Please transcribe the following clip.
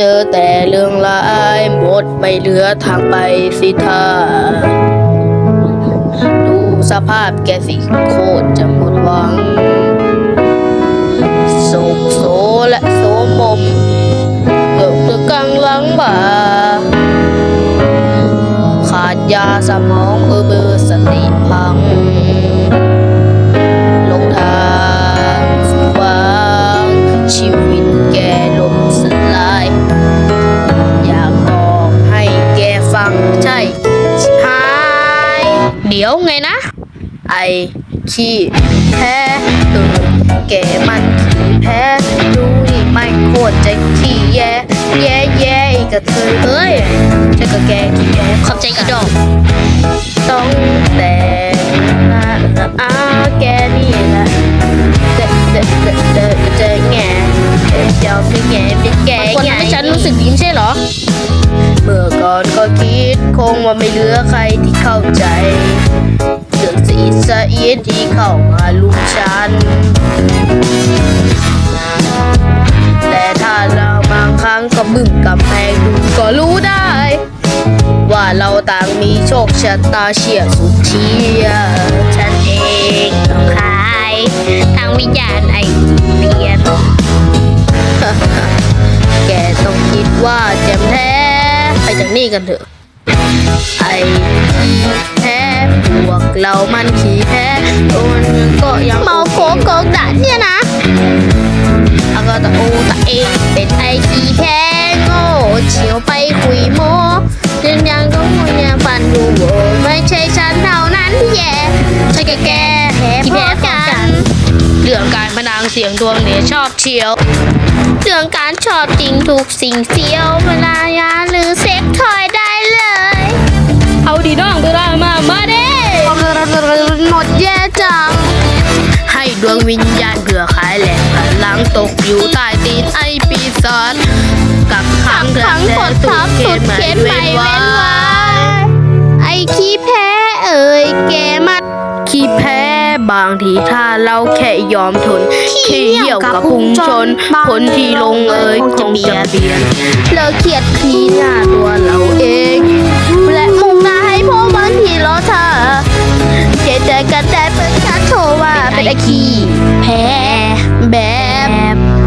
เจอแต่เรื่องร้ายหมดไม่เหลือทางไปสิท่าดูสภาพแกสิโคตรจะหมดหวังโศกโศและโสมมเกิดตึกกลางหลังบ่าขาดยาสมองเบอร์เบอสติพังลงทางสุดหวางชีวิต เดี๋ยวไงนะ ไอขี้แพ้ตัวแกมันขี้แพ้ดูนี่ไม่โคตรจะขี้แย่แย่แย่อีกกระเทยเอ้ยจะก็แกขี้แย่ขอบใจอีดอก ต้องแต่งหน้าอาแกนี่แหละเดะเดะเดะเดะเดะแง่เอ๊ะเจ้าเป็นแง่เป็นแก่แง่ฉันรู้สึกดีไม่ใช่เหรอ เมื่อก่อนก็คิดคงว่าไม่เหลือใครที่เข้าใจเรื่องสีสะเอียดที่เข้ามาลุมฉัน แต่ถ้าเราบางครั้งก็บึ้มกับแพงดูก็รู้ได้ ว่าเราต่างมีโชคชะตาเฉียดสุดเชียฉันเองต้องขายทางวิญญาณไอ ไปจากนี่กันเถอะ ไอ้ขี้แพ้พวกเรามันขี้แพ้โอนก็ยังเมาโคกโกกดันเนี่ยนะแล้วก็ตะโอตะเองเป็นไอ้ขี้แพ้โง่เฉียวไปคุยโมยังยังก็มุนยังฟันดูโวไม่ใช่ฉันเท่านั้นที่แย่ใช่แกแกแพ้แพ้กัน เรื่องการพนังเสียงดวงเนี่ยชอบเชียว เรื่องการชอบจริงทุกสิ่งเสียวเวลายาหรือเซ็กทอยได้เลย เอาดีน้องตัวได้มา มาเด้หมดแย่จัง ให้ดวงวิญญาณเผื่อขายแหลกพลังตกอยู่ใต้ตีนไอปีศาจกับขังขังกดทับสุดเข็นไม่เว้นไว้ไอขี้แพ้เอ่ยแก บางทีถ้าเราแค่ยอมทนขี้เหี่ยวกับพุงชน คนที่ลงเอ่ยคงจะเบียนเลิกเครียดขี้หน้าตัวเราเอง และมุ่งหน้าให้พวกมันที่รอเธอเจเจกันแต่เพิ่อนฉัดโชว่าเป็นไอขี้แพ้แบบ